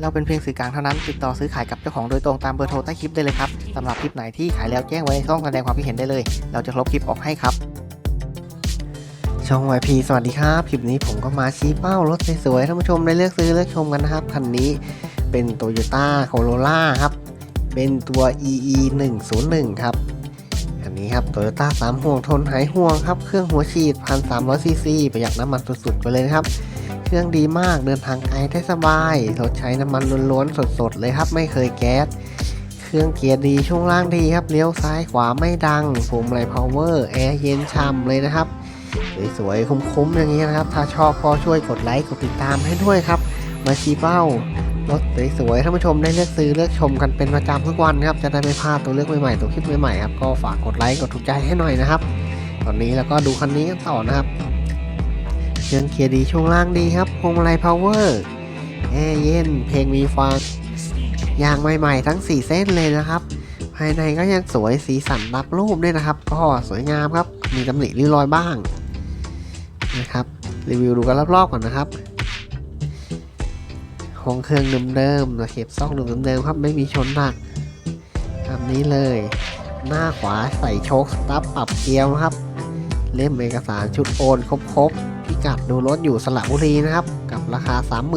เราเป็นเพียงสื่อกลางเท่านั้น ติดต่อซื้อขายกับเจ้าของโดยตรงตามเบอร์โทรใต้คลิปได้เลยครับสำหรับคลิปไหนที่ขายแล้วแจ้งไว้ต้องแสดงความคิดเห็นได้เลย เราจะลบคลิปออกให้ครับ ช่อง YP สวัสดีครับ คลิปนี้ผมก็มาชี้เป้ารถสวยๆท่านผู้ชมได้เลือกซื้อเลือกชมกันนะครับคันนี้เป็น Toyota Corolla ครับ เป็นตัว EE 101ครับอันนี้ครับ Toyota 3ห่วงทนหายห่วงครับ เครื่องหัวฉีด 1,300ซีซีประหยัดน้ำมันสุดๆไปเลยนะครับ รื่องดีมากเดินทางไกลได้สบายรถใช้น้ำมันล้วนๆสดๆเลยครับ ไม่เคยแก๊ส เครื่องเกียร์ดีช่วงล่างดีครับเลี้ยวซ้ายขวาไม่ดังพวงมาลัยพาวเวอร์แอร์เย็นช่ำเลยนะครับสวยๆคุ้มๆอย่างนี้นะครับ ถ้าชอบก็ช่วยกดไลค์กดติดตามให้ด้วยครับ มาชี้เป้ารถสวยๆท่านผู้ชมได้เลือกซื้อเลือกชมกันเป็นประจำทุกวันครับจะได้ไม่พลาดตัวเลือกใหม่ๆตัวคลิปใหม่ๆครับก็ฝากกดไลค์กดถูกใจให้หน่อยนะครับ ตอนนี้แล้วก็ดูคันนี้กันต่อนะครับ เครื่องเกียร์ดีช่วงล่างดีครับพวงมาลัยพาวเวอร์แอร์เย็นเพลงมีฟังยางใหม่ๆ ทั้ง 4 เส้นเลยนะครับ ภายในก็ยังสวยสีสันรับรูปด้วยนะครับ ก็สวยงามครับ มีตำหนิริ้วรอยบ้างนะครับรีวิวดูกันรอบๆก่อนนะครับห้องเครื่องเดิมๆตะเข็บซ่องเดิมๆครับไม่มีชนหนักแบบนี้เลย หน้าขวาใส่โชคสตัฟปรับเกียร์ครับ เล่มเอกสารชุดโอนครบๆ กัดดูรถอยู่สระบุรีนะครับกับราคา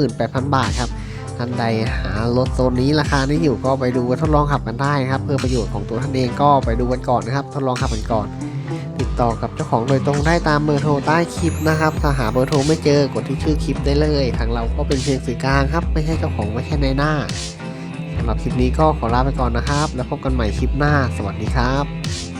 38,000 บาทครับท่านใดหารถโซนนี้ราคานี้อยู่ก็ไปดูกันทดลองขับกันได้นะครับ เพื่อประโยชน์ของตัวท่านเองก็ไปดูกันก่อนนะครับ ทดลองขับกันก่อน ติดต่อกับเจ้าของโดยตรงได้ตามเบอร์โทรใต้คลิปนะครับถ้าหาเบอร์โทรไม่เจอกดที่ชื่อคลิปได้เลย ทางเราก็เป็นเพียงสื่อกลางครับ ไม่ใช่เจ้าของไม่ใช่ในหน้าสำหรับคลิปนี้ก็ขอลาไปก่อนนะครับ แล้วพบกันใหม่คลิปหน้า สวัสดีครับ